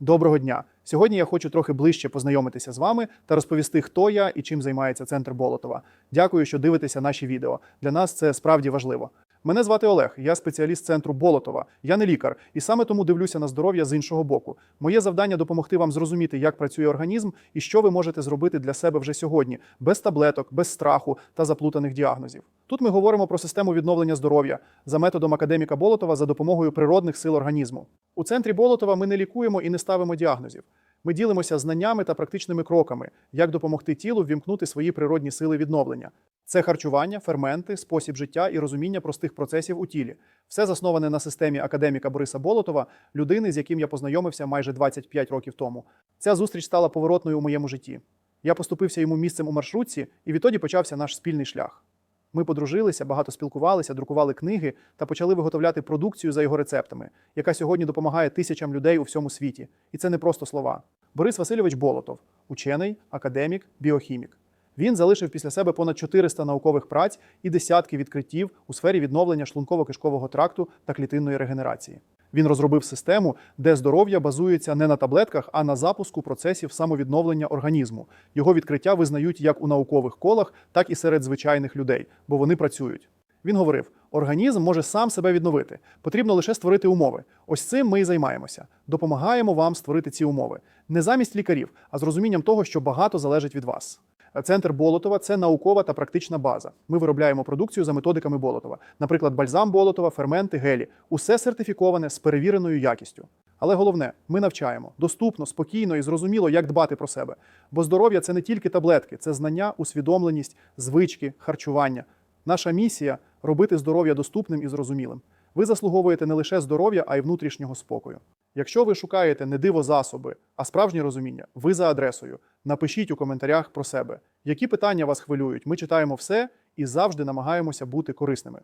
Доброго дня! Сьогодні я хочу трохи ближче познайомитися з вами та розповісти, хто я і чим займається центр Болотова. Дякую, що дивитеся наші відео. Для нас це справді важливо. Мене звати Олег, я спеціаліст центру Болотова. Я не лікар, і саме тому дивлюся на здоров'я з іншого боку. Моє завдання допомогти вам зрозуміти, як працює організм і що ви можете зробити для себе вже сьогодні, без таблеток, без страху та заплутаних діагнозів. Тут ми говоримо про систему відновлення здоров'я за методом академіка Болотова за допомогою природних сил організму. У центрі Болотова ми не лікуємо і не ставимо діагнозів. Ми ділимося знаннями та практичними кроками, як допомогти тілу ввімкнути свої природні сили відновлення. Це харчування, ферменти, спосіб життя і розуміння простих процесів у тілі. Все засноване на системі академіка Бориса Болотова, людини, з яким я познайомився майже 25 років тому. Ця зустріч стала поворотною у моєму житті. Я поступився йому місцем у маршрутці, і відтоді почався наш спільний шлях. Ми подружилися, багато спілкувалися, друкували книги та почали виготовляти продукцію за його рецептами, яка сьогодні допомагає тисячам людей у всьому світі. І це не просто слова. Борис Васильович Болотов, учений, академік, біохімік. Він залишив після себе понад 400 наукових праць і десятки відкриттів у сфері відновлення шлунково-кишкового тракту та клітинної регенерації. Він розробив систему, де здоров'я базується не на таблетках, а на запуску процесів самовідновлення організму. Його відкриття визнають як у наукових колах, так і серед звичайних людей, бо вони працюють. Він говорив: організм може сам себе відновити. Потрібно лише створити умови. Ось цим ми і займаємося. Допомагаємо вам створити ці умови не замість лікарів, а з розумінням того, що багато залежить від вас. Центр Болотова це наукова та практична база. Ми виробляємо продукцію за методиками Болотова, наприклад, бальзам Болотова, ферменти, гелі. Усе сертифіковане з перевіреною якістю. Але головне, ми навчаємо доступно, спокійно і зрозуміло, як дбати про себе. Бо здоров'я це не тільки таблетки, це знання, усвідомленість, звички, харчування. Наша місія робити здоров'я доступним і зрозумілим. Ви заслуговуєте не лише здоров'я, а й внутрішнього спокою. Якщо ви шукаєте не диво засоби, а справжнє розуміння, ви за адресою. Напишіть у коментарях про себе, які питання вас хвилюють. Ми читаємо все і завжди намагаємося бути корисними.